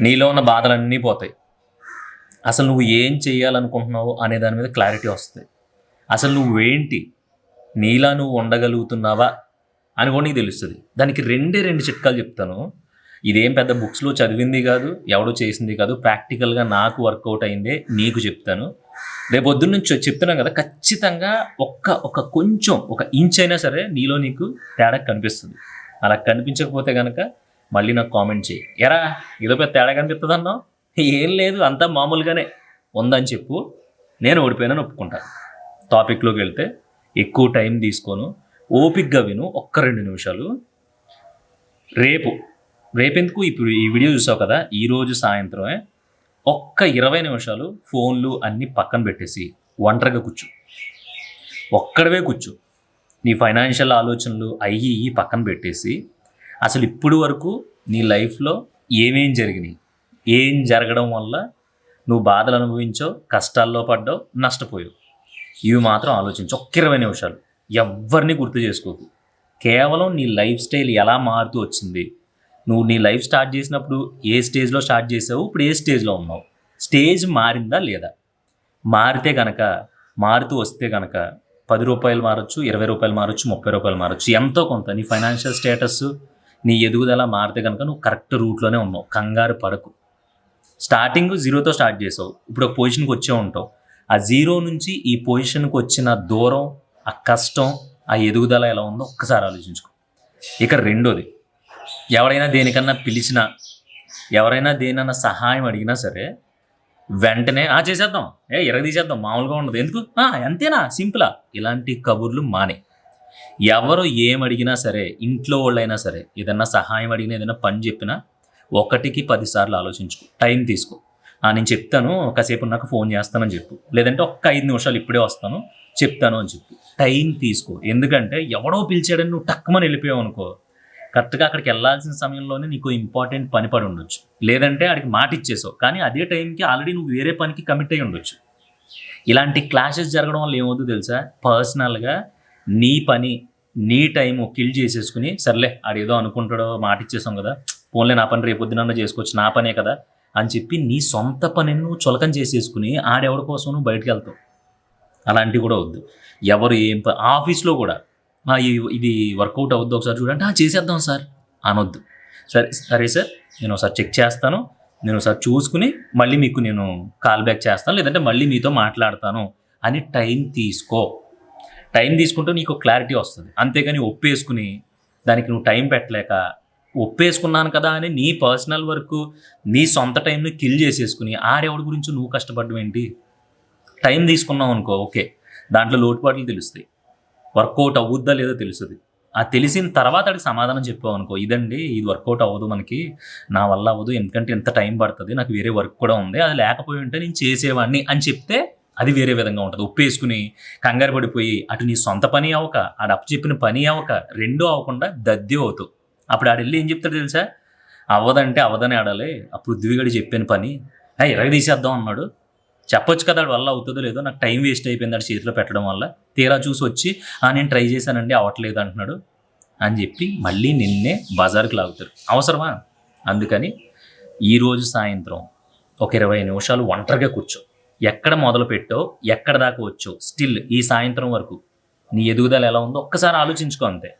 నీలో ఉన్న బాధలన్నీ పోతాయి. అసలు నువ్వు ఏం చేయాలనుకుంటున్నావు అనే దాని మీద క్లారిటీ వస్తుంది. అసలు నువ్వేంటి? నీలా నువ్వు ఉండగలుగుతున్నావా అని కూడా నీకు తెలుస్తుంది. దానికి రెండే రెండు చిట్కాలు చెప్తాను. ఇదేం పెద్ద బుక్స్లో చదివింది కాదు ఎవడో చేసింది కాదు ప్రాక్టికల్గా నాకు వర్కౌట్ అయిందే నీకు చెప్తాను. రేపు పొద్దున్న నుంచి చెప్తున్నాం కదా ఖచ్చితంగా ఒక్క ఒక కొంచెం ఒక ఇంచ్ అయినా సరే నీలో నీకు తేడా కనిపిస్తుంది. అలా కనిపించకపోతే కనుక మళ్ళీ నాకు కామెంట్ చేయి ఎరా ఏదో పెద్ద తేడా కనిపిస్తుంది అన్నావు ఏం లేదు అంతా మామూలుగానే ఉందని చెప్పు. నేను ఓడిపోయినని ఒప్పుకుంటాను టాపిక్లోకి వెళ్తే ఎక్కువ టైం తీసుకోను ఓపిక్గా విను ఒక్క రెండు నిమిషాలు. రేపు రేపెందుకు? ఇప్పుడు ఈ వీడియో చూసావు కదా ఈరోజు సాయంత్రమే. ఒక్క ఇరవై నిమిషాలు ఫోన్లు అన్నీ పక్కన పెట్టేసి ఒంటరిగా కూర్చో. ఒక్కడవే కూర్చో. నీ ఫైనాన్షియల్ ఆలోచనలు అయ్యి పక్కన పెట్టేసి అసలు ఇప్పుడు వరకు నీ లైఫ్లో ఏమేం జరిగినాయి? ఏం జరగడం వల్ల నువ్వు బాధలు అనుభవించావు కష్టాల్లో పడ్డావు నష్టపోయావు? ఇవి మాత్రం ఆలోచించు. ఒక్క ఇరవై నిమిషాలు. ఎవరిని గుర్తు చేసుకోకు. కేవలం నీ లైఫ్ స్టైల్ ఎలా మారుతూ వచ్చింది? నువ్వు నీ లైఫ్ స్టార్ట్ చేసినప్పుడు ఏ స్టేజ్లో స్టార్ట్ చేసావు? ఇప్పుడు ఏ స్టేజ్లో ఉన్నావు? స్టేజ్ మారిందా లేదా? మారితే గనక మారుతూ వస్తే గనక పది రూపాయలు మారచ్చు ఇరవై రూపాయలు మారచ్చు ముప్పై రూపాయలు మారచ్చు. ఎంతో కొంత నీ ఫైనాన్షియల్ స్టేటస్ నీ ఎదుగుదల మారితే కనుక నువ్వు కరెక్ట్ రూట్లోనే ఉన్నావు. కంగారు పడకు. స్టార్టింగ్ జీరోతో స్టార్ట్ చేసావు. ఇప్పుడు ఒక పొజిషన్కి వచ్చే ఉంటావు. ఆ జీరో నుంచి ఈ పొజిషన్కి వచ్చిన దూరం ఆ కష్టం ఆ ఎదుగుదల ఎలా ఉందో ఒక్కసారి ఆలోచించుకో. ఇక రెండోది ఎవరైనా దేనికన్నా పిలిచినా ఎవరైనా దేనన్నా సహాయం అడిగినా సరే వెంటనే ఆ చేసేద్దాం. ఏ ఎరగ తీసేద్దాం మామూలుగా ఉండదు. ఎందుకు? అంతేనా? సింపులా. ఇలాంటి కబుర్లు మానే. ఎవరు ఏం అడిగినా సరే ఇంట్లో వాళ్ళైనా సరే ఏదన్నా సహాయం అడిగినా ఏదైనా పని చెప్పినా ఒకటికి పదిసార్లు ఆలోచించుకో. టైం తీసుకో. "ఆ, నేను చెప్తాను కాసేపు నాకు ఫోన్ చేస్తానని చెప్పు. లేదంటే ఒక్క ఐదు నిమిషాలు ఇప్పుడే వస్తాను చెప్తాను అని చెప్పు. టైం తీసుకో. ఎందుకంటే ఎవడో పిలిచాడని నువ్వు టక్కుమని వెళ్ళిపోయావు అనుకో కరెక్ట్గా అక్కడికి వెళ్ళాల్సిన సమయంలోనే నీకు ఇంపార్టెంట్ పని పడి ఉండొచ్చు. లేదంటే ఆడికి మాట ఇచ్చేసావు కానీ అదే టైంకి ఆల్రెడీ నువ్వు వేరే పనికి కమిట్ అయి ఉండొచ్చు. ఇలాంటి క్లాషెస్ జరగడం వల్ల ఏమవుతుందో తెలుసా? పర్సనల్గా నీ పని నీ టైం కిల్ చేసేసుకుని సర్లే ఆడేదో అనుకుంటాడో మాట ఇచ్చేసాం కదా పోన్లే నా పని రేపు పొద్దునన్నా చేసుకోవచ్చు నా పనే కదా అని చెప్పి నీ సొంత పని నువ్వు చులకం చేసేసుకుని ఆడెవడి కోసం నువ్వు బయటకు వెళ్తావు. అలాంటివి కూడా వద్దు. ఎవరు ఏం ఆఫీస్లో కూడా ఇది- వర్కౌట్ అవుద్ది ఒకసారి చూడండి చేసేద్దాం సార్ అనొద్దు. సరే సరే సార్ నేను ఒకసారి చెక్ చేస్తాను నేను ఒకసారి చూసుకుని మళ్ళీ మీకు నేను కాల్ బ్యాక్ చేస్తాను లేదంటే మళ్ళీ మీతో మాట్లాడతాను అని టైం తీసుకో. టైం తీసుకుంటే నీకు క్లారిటీ వస్తుంది. అంతేగాని ఒప్పేసుకుని దానికి నువ్వు టైం పెట్టలేక ఒప్పేసుకున్నాను కదా అని నీ పర్సనల్ వర్క్ నీ సొంత టైంని కిల్ చేసేసుకుని ఆడేవాడి గురించి నువ్వు కష్టపడడం ఏంటి? టైం తీసుకున్నావు అనుకో ఓకే. దాంట్లో లోటుపాట్లు తెలుస్తాయి. వర్కౌట్ అవుద్దా లేదో తెలుస్తుంది. ఆ తెలిసిన తర్వాత అడిగి సమాధానం చెప్పావు అనుకో ఇదండి ఇది వర్కౌట్ అవ్వదు మనకి నా వల్ల అవ్వదు ఎందుకంటే ఎంత టైం పడుతుంది నాకు వేరే వర్క్ కూడా ఉంది అది లేకపోయి ఉంటే నేను చేసేవాడిని అని చెప్తే అది వేరే విధంగా ఉంటుంది. ఉప్పేసుకుని కంగారు పడిపోయి అటు నీ సొంత పని అవ్వక ఆడ అప్పు చెప్పిన పని అవ్వక రెండూ అవ్వకుండా దద్ది అవుతావు. అప్పుడు ఆడు వెళ్ళి ఏం చెప్తాడు తెలుసా? అవ్వదంటే అవ్వదని ఆడాలి ఆ పృథ్వీగడి చెప్పిన పని. "ఆ, ఇరగ తీసేద్దాం అన్నాడు. చెప్పొచ్చు కదా వల్ల అవుతుందో లేదో నాకు టైం వేస్ట్ అయిపోయింది ఆడ చేతిలో పెట్టడం వల్ల. తీరా చూసి వచ్చి "ఆ, నేను ట్రై చేశానండి అవ్వట్లేదు అంటున్నాడు. అని చెప్పి మళ్ళీ నిన్నే బజార్కి లాగుతారు. అవసరమా? అందుకని ఈరోజు సాయంత్రం ఒక ఇరవై నిమిషాలు ఒంటరిగా కూర్చో. ఎక్కడ మొదలుపెట్టో ఎక్కడ దాకా వచ్చో స్టిల్ ఈ సాయంత్రం వరకు నీ ఎదుగుదల ఎలా ఉందో ఒక్కసారి ఆలోచించుకో అంతే.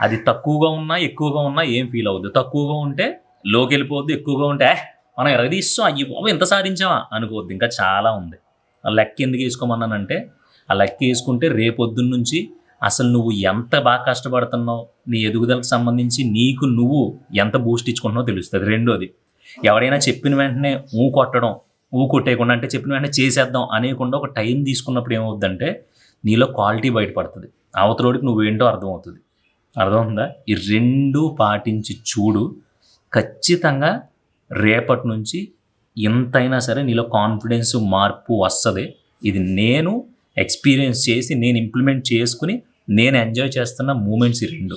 అది తక్కువగా ఉన్నా ఎక్కువగా ఉన్నా ఏం ఫీల్ అవ్వద్దు తక్కువగా ఉంటే లోకి వెళ్ళిపోవద్దు ఎక్కువగా ఉంటే "ఏ, మనం ఎరగదీస్తాం అయ్యి బాబు ఎంత సాధించామా అనుకోవద్దు. ఇంకా చాలా ఉంది. ఆ లెక్క ఎందుకు వేసుకోమన్నానంటే ఆ లెక్క వేసుకుంటే రేపొద్దున్న నుంచి అసలు నువ్వు ఎంత బాగా కష్టపడుతున్నావు నీ ఎదుగుదలకు సంబంధించి నీకు నువ్వు ఎంత బూస్ట్ ఇచ్చుకుంటున్నావో తెలుస్తుంది. రెండోది ఎవడైనా చెప్పిన వెంటనే ఊ కొట్టడం ఊ కొట్టేయకుండా అంటే చెప్పిన వెంటనే చేసేద్దాం అనేకుండా ఒక టైం తీసుకున్నప్పుడు ఏమవుద్దంటే నీలో క్వాలిటీ బయటపడుతుంది. అవతలోడికి నువ్వేంటో అర్థమవుతుంది. అర్థమవుతుందా? ఈ రెండు పాటించి చూడు. ఖచ్చితంగా రేపటి నుంచి ఎంతైనా సరే నీలో కాన్ఫిడెన్స్ మార్పు వస్తుంది. ఇది నేను ఎక్స్పీరియన్స్ చేసి నేను ఇంప్లిమెంట్ చేసుకుని నేను ఎంజాయ్ చేస్తున్న మూమెంట్స్ ఈ రెండు.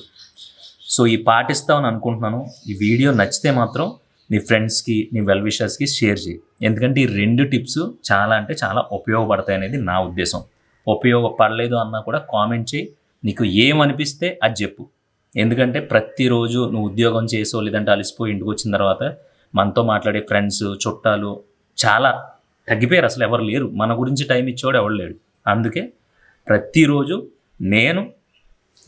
సో ఈ పాటిస్తామని అనుకుంటున్నాను. ఈ వీడియో నచ్చితే మాత్రం నీ ఫ్రెండ్స్కి నీ వెల్ విషర్స్కి షేర్ చేయి. ఎందుకంటే ఈ రెండు టిప్స్ చాలా అంటే చాలా ఉపయోగపడతాయి అనేది నా ఉద్దేశం. ఉపయోగపడలేదు అన్నా కూడా కామెంట్ చేయి. నీకు ఏమనిపిస్తే అది చెప్పు. ఎందుకంటే ప్రతిరోజు నువ్వు ఉద్యోగం చేసో లేదంటే అలసిపోయి ఇంటికి వచ్చిన తర్వాత మనతో మాట్లాడే ఫ్రెండ్స్ చుట్టాలు చాలా తగ్గిపోయారు. అసలు ఎవరు లేరు. మన గురించి టైం ఇచ్చేవాడు ఎవరు లేడు. అందుకే ప్రతిరోజు నేను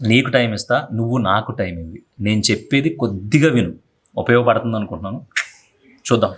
నీకు టైం ఇస్తా నువ్వు నాకు టైం ఇవ్వి. నేను చెప్పేది కొద్దిగా విను. ఉపయోగపడుతుంది అనుకుంటున్నాను చూద్దాం.